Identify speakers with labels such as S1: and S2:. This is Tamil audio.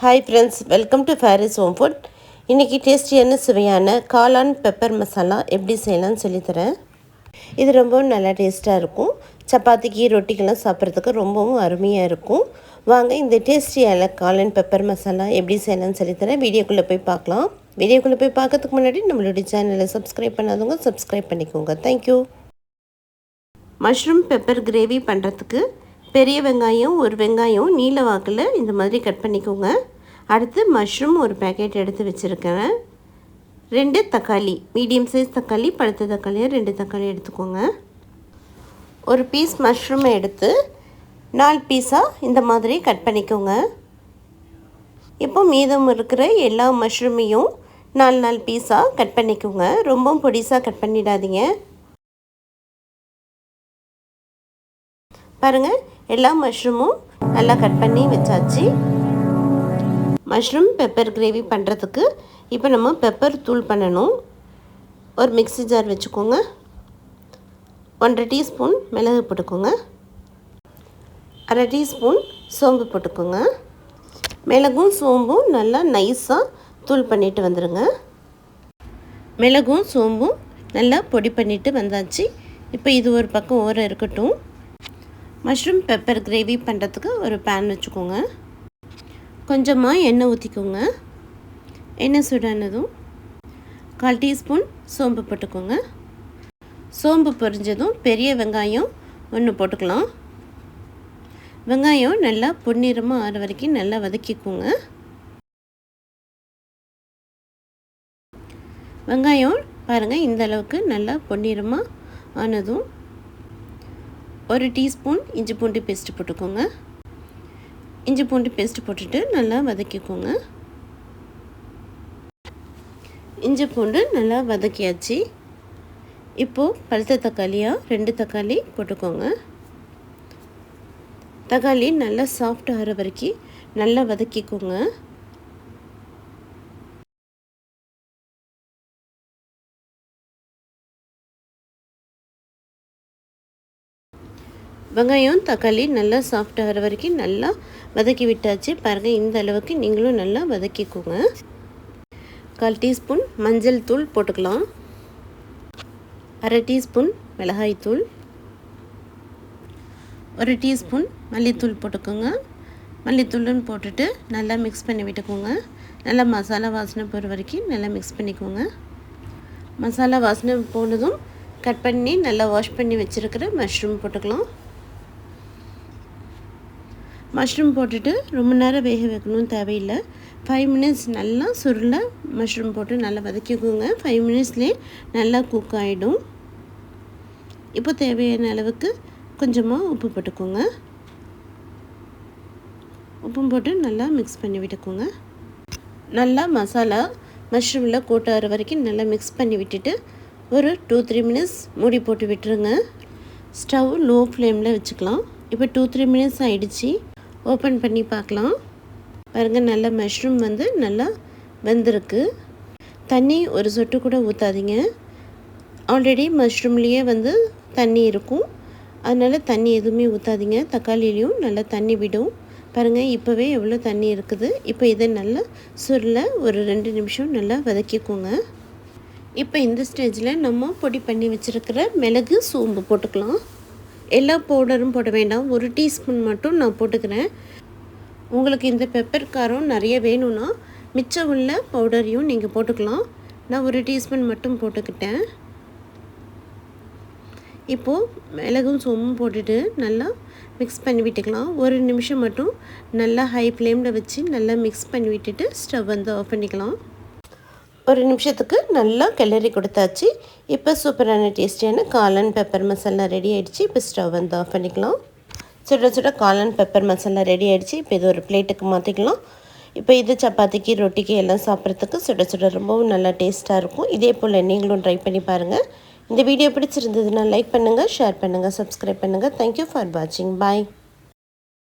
S1: Hi friends welcome to Fairy's home food இன்றைக்கி டேஸ்டியான சுவையான காளான் பெப்பர் மசாலா எப்படி செய்யலாம்னு சொல்லித்தரேன். இது ரொம்பவும் நல்லா டேஸ்ட்டாக இருக்கும். சப்பாத்திக்கு ரொட்டிக்கெல்லாம் சாப்பிட்றதுக்கு ரொம்பவும் அருமையாக இருக்கும். வாங்க இந்த டேஸ்டியான காளான் பெப்பர் மசாலா எப்படி செய்யலாம்னு சொல்லித்தரேன். வீடியோக்குள்ளே போய் பார்க்கலாம். வீடியோக்குள்ளே போய் பார்க்கறதுக்கு முன்னாடி நம்மளுடைய சேனலை சப்ஸ்கிரைப் பண்ணாதவங்க சப்ஸ்கிரைப் பண்ணிக்கோங்க. தேங்க்யூ மஷ்ரூம் பெப்பர் கிரேவி பண்ணுறதுக்கு பெரிய வெங்காயம் ஒரு வெங்காயம் நீல வாக்கில் இந்த மாதிரி கட் பண்ணிக்கோங்க. அடுத்து மஷ்ரூம் ஒரு பேக்கெட் எடுத்து வச்சுருக்கேன். ரெண்டு தக்காளி மீடியம் சைஸ் தக்காளி பழுத்த தக்காளியாக ரெண்டு தக்காளி எடுத்துக்கோங்க. ஒரு பீஸ் மஷ்ரூமை எடுத்து நாலு பீஸாக இந்த மாதிரி கட் பண்ணிக்கோங்க. இப்போ மீதம் இருக்கிற எல்லா மஷ்ரூமையும் நாலு நாலு பீஸாக கட் பண்ணிக்கோங்க. ரொம்பவும் பொடிசாக கட் பண்ணிடாதீங்க. பாருங்கள் எல்லா மஷ்ரூமும் நல்லா கட் பண்ணி வச்சாச்சு. மஷ்ரூம் பெப்பர் கிரேவி பண்ணுறதுக்கு இப்போ நம்ம பெப்பர் தூள் பண்ணணும். ஒரு மிக்சி ஜார் வச்சுக்கோங்க. ஒன்றரை டீஸ்பூன் மிளகு போட்டுக்கோங்க. அரை டீஸ்பூன் சோம்பு போட்டுக்கோங்க. மிளகும் சோம்பும் நல்லா நைஸாக தூள் பண்ணிட்டு வந்துடுங்க மிளகும் சோம்பும் நல்லா பொடி பண்ணிவிட்டு வந்தாச்சு. இப்போ இது ஒரு பக்கம் ஓரம் இருக்கட்டும். மஷ்ரூம் பெப்பர் கிரேவி பண்ணுறதுக்கு ஒரு பேன் வச்சுக்கோங்க. கொஞ்சமாக எண்ணெய் ஊற்றிக்கோங்க எண்ணெய் சுடானதும் கால் டீஸ்பூன் சோம்பு போட்டுக்கோங்க. சோம்பு பொரிஞ்சதும் பெரிய வெங்காயம் ஒன்று போட்டுக்கலாம். வெங்காயம் நல்லா பொன்னிறமாக ஆற வரைக்கும் நல்லா வதக்கிக்கோங்க. வெங்காயம் பாருங்கள் இந்த அளவுக்கு நல்லா பொன்னிறமாக ஆனதும் ஒரு டீஸ்பூன் இஞ்சி பூண்டு பேஸ்ட்டு போட்டுக்கோங்க. இஞ்சி பூண்டு பேஸ்ட்டு போட்டுட்டு நல்லா வதக்கிக்கோங்க. இஞ்சி பூண்டு நல்லா வதக்கியாச்சு. இப்போது பழுத்த தக்காளியாக ரெண்டு தக்காளி போட்டுக்கோங்க. தக்காளி நல்லா சாஃப்ட் ஆகிற வரைக்கும் நல்லா வதக்கிக்கோங்க. வெங்காயம் தக்காளி நல்லா சாஃப்ட் ஆகிற வரைக்கும் நல்லா வதக்கி விட்டாச்சு. பாருங்கள் இந்த அளவுக்கு நீங்களும் நல்லா வதக்கிக்கோங்க. கால் டீஸ்பூன் மஞ்சள் தூள் போட்டுக்கலாம். அரை டீஸ்பூன் மிளகாய்த்தூள் ஒரு டீஸ்பூன் மல்லித்தூள் போட்டுக்கோங்க. மல்லித்தூள்னு போட்டுட்டு நல்லா மிக்ஸ் பண்ணி விட்டுக்கோங்க. நல்லா மசாலா வாசனை போகிற வரைக்கும் நல்லா மிக்ஸ் பண்ணிக்கோங்க. மசாலா வாசனை போனதும் கட் பண்ணி நல்லா வாஷ் பண்ணி வச்சுருக்கிற மஷ்ரூம் போட்டுக்கலாம். மஷ்ரூம் போட்டுட்டு ரொம்ப நேரம் வேக வைக்கணும்னு தேவையில்லை. ஃபைவ் மினிட்ஸ் நல்லா சுருளை மஷ்ரூம் போட்டு நல்லா வதக்கிக்கோங்க. ஃபைவ் மினிட்ஸ்லேயே நல்லா குக் ஆகிடும் இப்போ தேவையான அளவுக்கு கொஞ்சமாக உப்பு போட்டுக்கோங்க. உப்பும் போட்டு நல்லா மிக்ஸ் பண்ணி விட்டுக்கோங்க. நல்லா மசாலா மஷ்ரூமில் கூட்டாகிற வரைக்கும் நல்லா மிக்ஸ் பண்ணி விட்டுட்டு ஒரு டூ த்ரீ மினிட்ஸ் மூடி போட்டு விட்டுருங்க. ஸ்டவ் லோ ஃப்ளேமில் வச்சுக்கலாம். இப்போ டூ த்ரீ மினிட்ஸ் ஆகிடுச்சி ஓப்பன் பண்ணி பார்க்கலாம். பாருங்கள் நல்ல மஷ்ரூம் வந்து நல்லா வெந்திருக்கு. தண்ணி ஒரு சொட்டு கூட ஊற்றாதீங்க ஆல்ரெடி மஷ்ரூம்லேயே வந்து தண்ணி இருக்கும். அதனால் தண்ணி எதுவுமே ஊற்றாதீங்க தக்காளிலையும் நல்லா தண்ணி விடும். பாருங்கள் இப்போவே எவ்வளோ தண்ணி இருக்குது. இப்போ இதை நல்லா சுருள ஒரு ரெண்டு நிமிஷம் நல்லா வதக்கிக்கோங்க. இப்போ இந்த ஸ்டேஜில் நம்ம பொடி பண்ணி வச்சுருக்கிற மிளகு சோம்பு போட்டுக்கலாம். எல்லா பவுடரும் போட வேண்டாம். ஒரு டீஸ்பூன் மட்டும் நான் போட்டுக்கிறேன். உங்களுக்கு இந்த பெப்பர் காரம் நிறைய வேணும்னா மிச்சம் உள்ள பவுடரையும் நீங்கள் போட்டுக்கலாம். நான் ஒரு டீஸ்பூன் மட்டும் போட்டுக்கிட்டேன். இப்போது மிளகும் சோம்பும் போட்டுட்டு நல்லா மிக்ஸ் பண்ணி விட்டுக்கலாம். ஒரு நிமிஷம் மட்டும் நல்லா ஹை ஃப்ளேமில் வச்சு நல்லா மிக்ஸ் பண்ணி விட்டுட்டு ஸ்டவ் வந்து ஆஃப் பண்ணிக்கலாம். ஒரு நிமிஷத்துக்கு நல்லா கிளறி கொடுத்தாச்சு. இப்போ சூப்பரான டேஸ்டியான காளான் பெப்பர் மசாலா ரெடி ஆகிடுச்சு இப்போ ஸ்டவ் வந்து ஆஃப் பண்ணிக்கலாம். சுட சுட காளான் பெப்பர் மசாலா ரெடி ஆகிடுச்சு இப்போ இது ஒரு பிளேட்டுக்கு மாற்றிக்கலாம் இப்போ இது சப்பாத்திக்கு ரொட்டிக்கு எல்லாம் சாப்பிட்றதுக்கு சுட சுட ரொம்பவும் நல்லா டேஸ்ட்டாக இருக்கும். இதே போல் நீங்களும் ட்ரை பண்ணி பாருங்கள் இந்த வீடியோ பிடிச்சிருந்ததுன்னா லைக் பண்ணுங்கள் ஷேர் பண்ணுங்கள் சப்ஸ்கிரைப் பண்ணுங்கள் தேங்க்யூ ஃபார் வாட்சிங் பாய்